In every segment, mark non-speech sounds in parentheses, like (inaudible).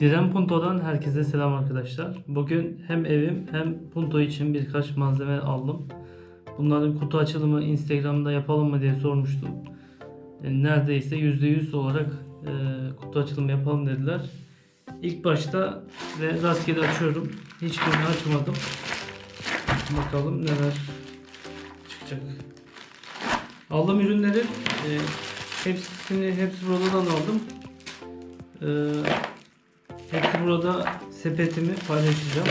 Diren Punto'dan herkese selam arkadaşlar. Bugün hem evim hem Punto için birkaç malzeme aldım. Bunların kutu açılımı Instagram'da yapalım mı diye sormuştum. E, Neredeyse %100 olarak e, kutu açılımı yapalım dediler. İlk başta ve rastgele açıyorum. Hiçbirini açmadım. Bakalım neler çıkacak. Aldığım ürünlerin e, hepsini hepsi buradan aldım. E, hepsi burada sepetimi paylaşacağım.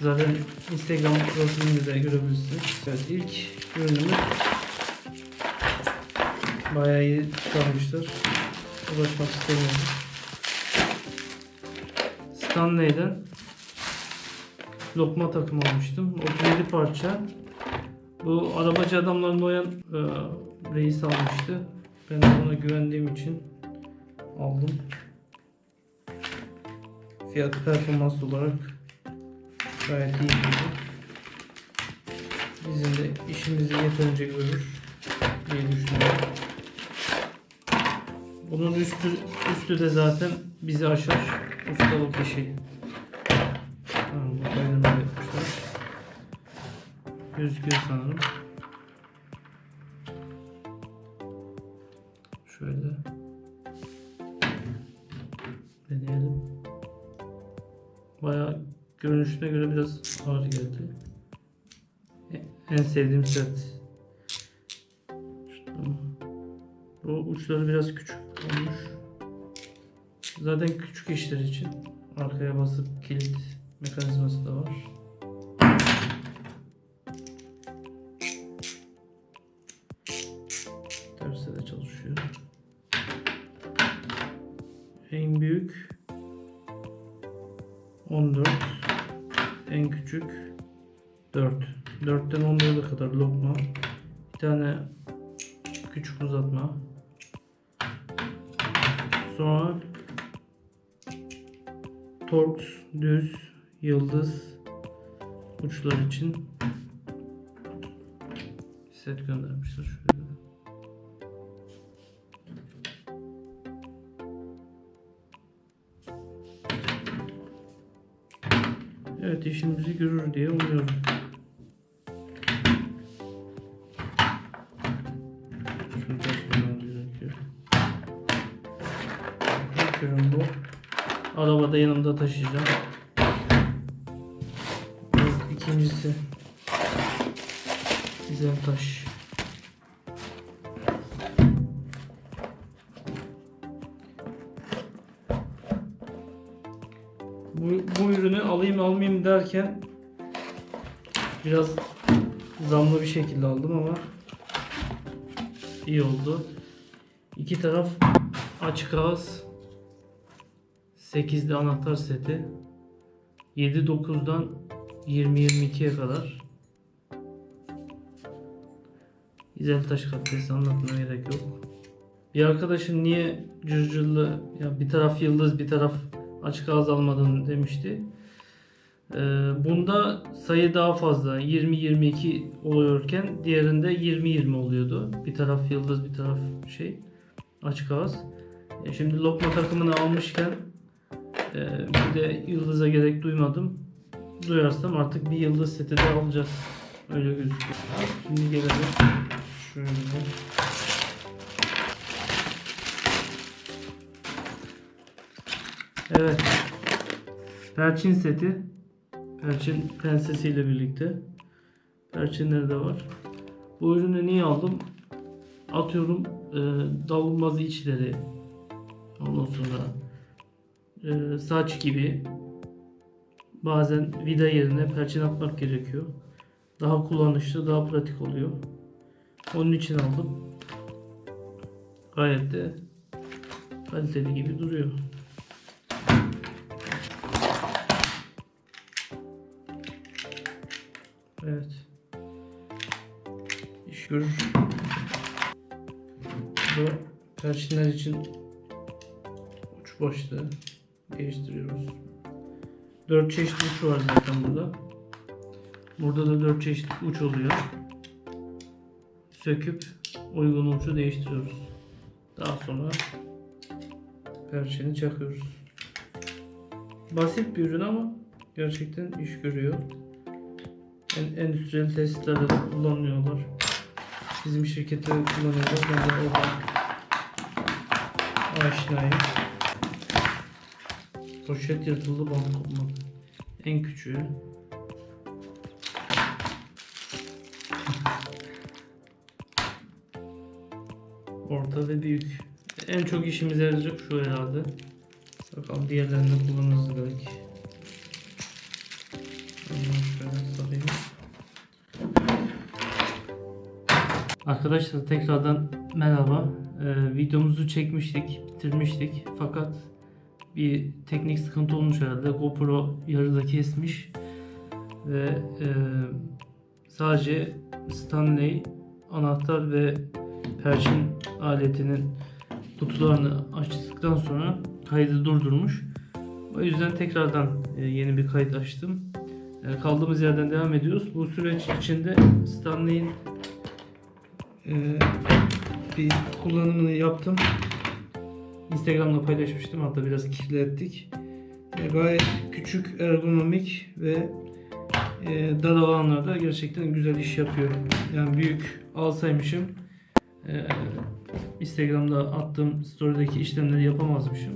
Zaten Instagram profilimde de görebilirsiniz. Evet ilk ürünümüz bayağı iyi çıkarmışlar. Ulaşmak istemiyorum. Stanley'den lokma takım almıştım. 37 parça. Bu arabacı adamlarında oyan e, reis almıştı. Ben de ona güvendiğim için aldım. Fiyat performans olarak gayet iyi gibi. Bizim de işimizi yeterince görür diye düşünüyorum. Bunun üstü üstü de zaten bizi aşar. Ustalık işi. Tamam, bu. Gözüküyor sanırım. Görünüşüne göre biraz ağır geldi. En sevdiğim set. Bu uçları biraz küçük olmuş. Zaten küçük işler için arkaya basıp kilit mekanizması da var. Terse de çalışıyor. En büyük 14 en küçük 4 4'ten 14'e kadar lokma. Bir tane küçük uzatma. Sonra Torx düz yıldız uçlar için set göndermişler şöyle. Görür diye umuyorum. Şunu basmamız gerekiyor. Ürün bu. Arabada yanımda taşıyacağım. Evet, ikincisi güzel taş. Derken biraz zamlı bir şekilde aldım ama iyi oldu. İki taraf açık ağız 8'li anahtar seti 7-9'dan 20-22'ye kadar güzel taş katlesi anlatmaya gerek yok. Bir arkadaşın niye cırcırlı ya bir taraf yıldız bir taraf açık ağız almadın demişti. Ee, bunda sayı daha fazla 20-22 oluyorken diğerinde 20-20 oluyordu. Bir taraf yıldız bir taraf şey açık ağız. E şimdi lokma takımını almışken e, bir de yıldıza gerek duymadım. Duyarsam artık bir yıldız seti de alacağız. Öyle gözüküyor. Şimdi gelelim şöyle. Evet. Perçin seti. Perçin prensesiyle birlikte. Perçinleri de var. Bu ürünü niye aldım? Atıyorum e, davulmaz içleri. Ondan sonra e, saç gibi bazen vida yerine perçin atmak gerekiyor. Daha kullanışlı, daha pratik oluyor. Onun için aldım. Gayet de kaliteli gibi duruyor. Evet. İş görür. Bu perçinler için uç başlığı değiştiriyoruz. 4 çeşit uç var zaten burada. Burada da 4 çeşit uç oluyor. Söküp uygun ucu değiştiriyoruz. Daha sonra perçini çakıyoruz. basit bir ürün ama gerçekten iş görüyor. En, endüstriyel tesislerde de kullanıyorlar. Bizim şirkette kullanıyorlar. Ben de oradan aşinayım. Poşet yırtıldı bana kopmadı. En küçüğü. (laughs) Orta ve büyük. En çok işimize yarayacak şu herhalde. Bakalım diğerlerini de kullanırız belki. Şöyle sarayım. Arkadaşlar tekrardan merhaba. Ee, videomuzu çekmiştik, bitirmiştik. Fakat bir teknik sıkıntı olmuş herhalde. GoPro yarıda kesmiş ve e, sadece Stanley anahtar ve perçin aletinin kutularını açtıktan sonra kaydı durdurmuş. O yüzden tekrardan e, yeni bir kayıt açtım. E, kaldığımız yerden devam ediyoruz. Bu süreç içinde Stanley'in e, bir kullanımını yaptım. Instagram'da paylaşmıştım. Hatta biraz kirlettik. E, gayet küçük, ergonomik ve e, dar alanlarda gerçekten güzel iş yapıyor. Yani büyük alsaymışım e, Instagram'da attığım story'deki işlemleri yapamazmışım.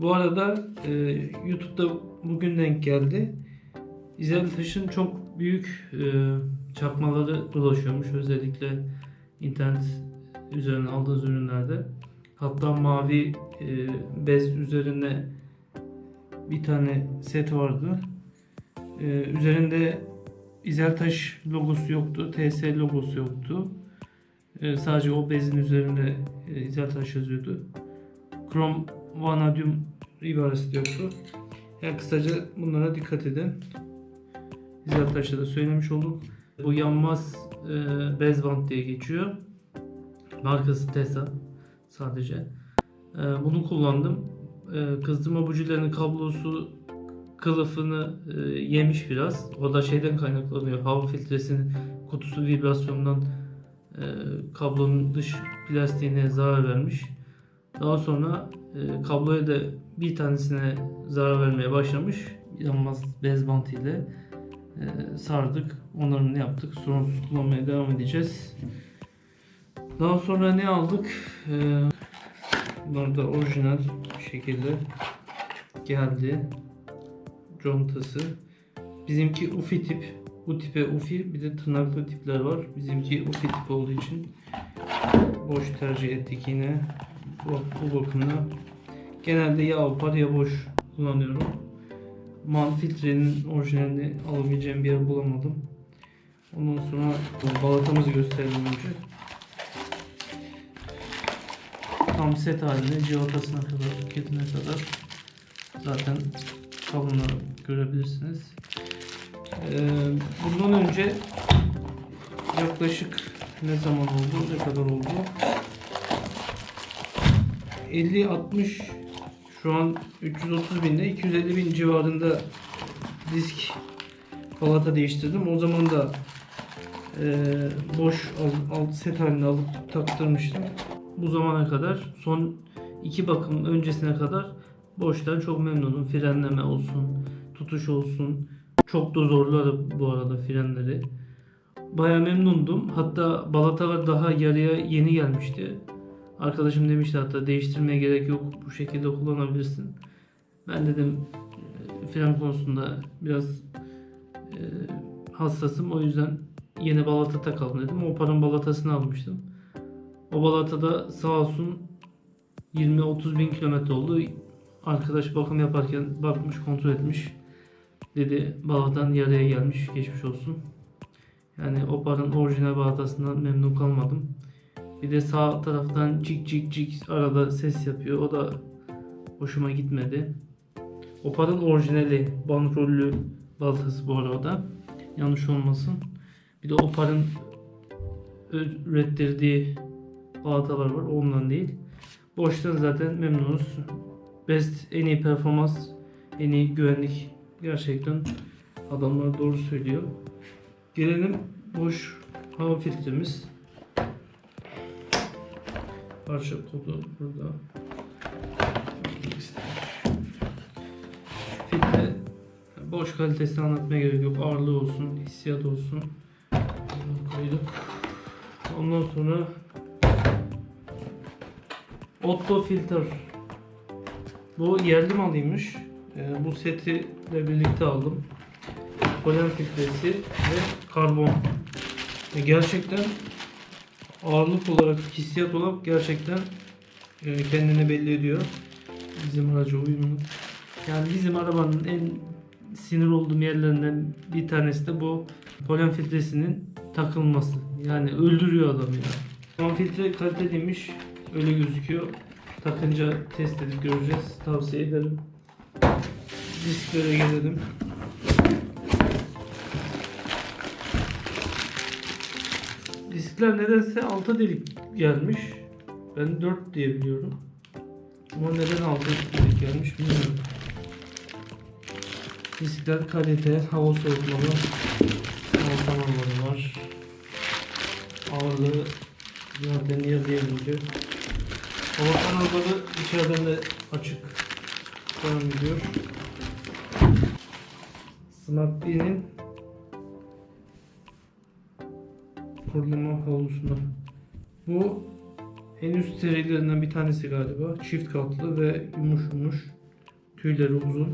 Bu arada e, YouTube'da bugün denk geldi. İzel Taş'ın çok büyük e, çakmaları dolaşıyormuş. Özellikle internet üzerine aldığınız ürünlerde. Hatta mavi e, bez üzerine bir tane set vardı. E, üzerinde İzeltaş logosu yoktu. TS logosu yoktu. E, sadece o bezin üzerinde e, İzeltaş yazıyordu. Krom Vanadium ibaresi yoktu. Yani kısaca bunlara dikkat edin. İzeltaş'ta da söylemiş olduk. Bu yanmaz e, bez bant diye geçiyor. Markası Tesa sadece. E, bunu kullandım. E, kızdırma bujilerinin kablosu kılıfını e, yemiş biraz. O da şeyden kaynaklanıyor. Hava filtresinin kutusu vibrasyondan e, kablonun dış plastiğine zarar vermiş. Daha sonra e, kabloya da bir tanesine zarar vermeye başlamış. Yanmaz bez bant ile e, sardık. Onların yaptık. Sorunsuz kullanmaya devam edeceğiz. Daha sonra ne aldık? E, bunlar da orijinal şekilde geldi. Contası. Bizimki UFI tip. Bu tipe UFI bir de tırnaklı tipler var. Bizimki UFI tip olduğu için boş tercih ettik yine. Bu, bu bakımda. Genelde ya opar ya boş kullanıyorum. Man filtrenin orijinalini alabileceğim bir yer bulamadım. Ondan sonra balatamızı gösterelim önce. Tam set halinde civatasına kadar, soketine kadar zaten kalını görebilirsiniz. Ee, bundan önce yaklaşık ne zaman oldu, ne kadar oldu? 50-60 şu an 330 binde 250 bin civarında disk balata değiştirdim. O zaman da e, boş al- alt set halinde alıp taktırmıştım. Bu zamana kadar son iki bakım öncesine kadar boştan çok memnunum. Frenleme olsun, tutuş olsun. Çok da zorlar bu arada frenleri. Baya memnundum. Hatta balatalar daha yarıya yeni gelmişti. Arkadaşım demişti hatta değiştirmeye gerek yok. Bu şekilde kullanabilirsin. Ben dedim e, fren konusunda biraz e, hassasım. O yüzden yeni balata takalım dedim. O paranın balatasını almıştım. O balatada sağ olsun 20-30 bin kilometre oldu. Arkadaş bakım yaparken bakmış kontrol etmiş. Dedi balatan yarıya gelmiş geçmiş olsun. Yani o paranın orijinal balatasından memnun kalmadım. Bir de sağ taraftan cik cik cik arada ses yapıyor. O da hoşuma gitmedi. Opa'nın orijinali banrollü baltası bu arada. Yanlış olmasın. Bir de Opa'nın ürettirdiği balatalar var. Ondan değil. Boştan zaten memnunuz. Best en iyi performans, en iyi güvenlik gerçekten adamlar doğru söylüyor. Gelelim boş hava filtremiz. Parça kodu burada. filtre boş kalitesini anlatmaya gerek yok. Ağırlığı olsun, hissiyat olsun. Bunu koyduk. Ondan sonra Otto filter. Bu yerli malıymış. Ee, bu seti ile birlikte aldım. Polen filtresi ve karbon. E, gerçekten ağırlık olarak, hissiyat olarak gerçekten e, kendini belli ediyor. Bizim araca uyumlu. Yani bizim arabanın en sinir olduğum yerlerinden bir tanesi de bu polen filtresinin takılması. Yani öldürüyor adamı ya. Polen filtre kaliteliymiş. Öyle gözüküyor. Takınca test edip göreceğiz. Tavsiye ederim. Disklere gelelim. Diskler nedense alta delik gelmiş. Ben 4 diye biliyorum. Ama neden alta delik gelmiş bilmiyorum. Diskler kalite, hava soğutmalı, ortam alanı var. Ağırlığı zaten yazıyabiliyor. Hava kanalları içeriden de açık devam ediyor. Smart B'nin kurulama havlusuna. Bu en üst serilerinden bir tanesi galiba. Çift katlı ve yumuş yumuş. Tüyleri uzun.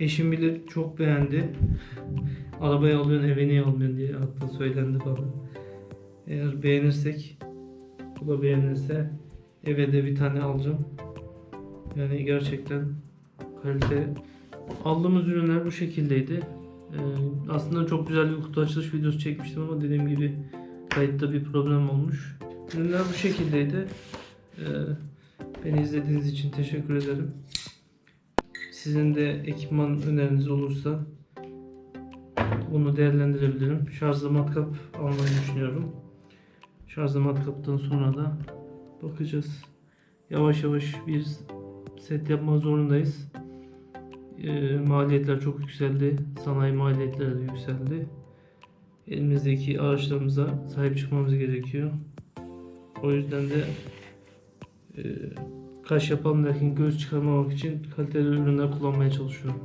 Eşim bile çok beğendi. Arabayı alıyorsun eve niye almıyorsun diye hatta söylendi bana. Eğer beğenirsek bu da beğenirse eve de bir tane alacağım. Yani gerçekten kalite. Aldığımız ürünler bu şekildeydi. Ee, aslında çok güzel bir kutu açılış videosu çekmiştim ama dediğim gibi kayıtta bir problem olmuş. Ürünler bu şekildeydi. Ee, beni izlediğiniz için teşekkür ederim. Sizin de ekipman öneriniz olursa bunu değerlendirebilirim. Şarjlı matkap almayı düşünüyorum. Şarjlı matkaptan sonra da bakacağız. Yavaş yavaş bir set yapma zorundayız. Ee, maliyetler çok yükseldi. Sanayi maliyetleri de yükseldi. Elimizdeki araçlarımıza sahip çıkmamız gerekiyor. O yüzden de e, kaş yapalım derken göz çıkarmamak için kaliteli ürünler kullanmaya çalışıyorum.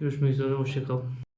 Görüşmek üzere, hoşçakalın.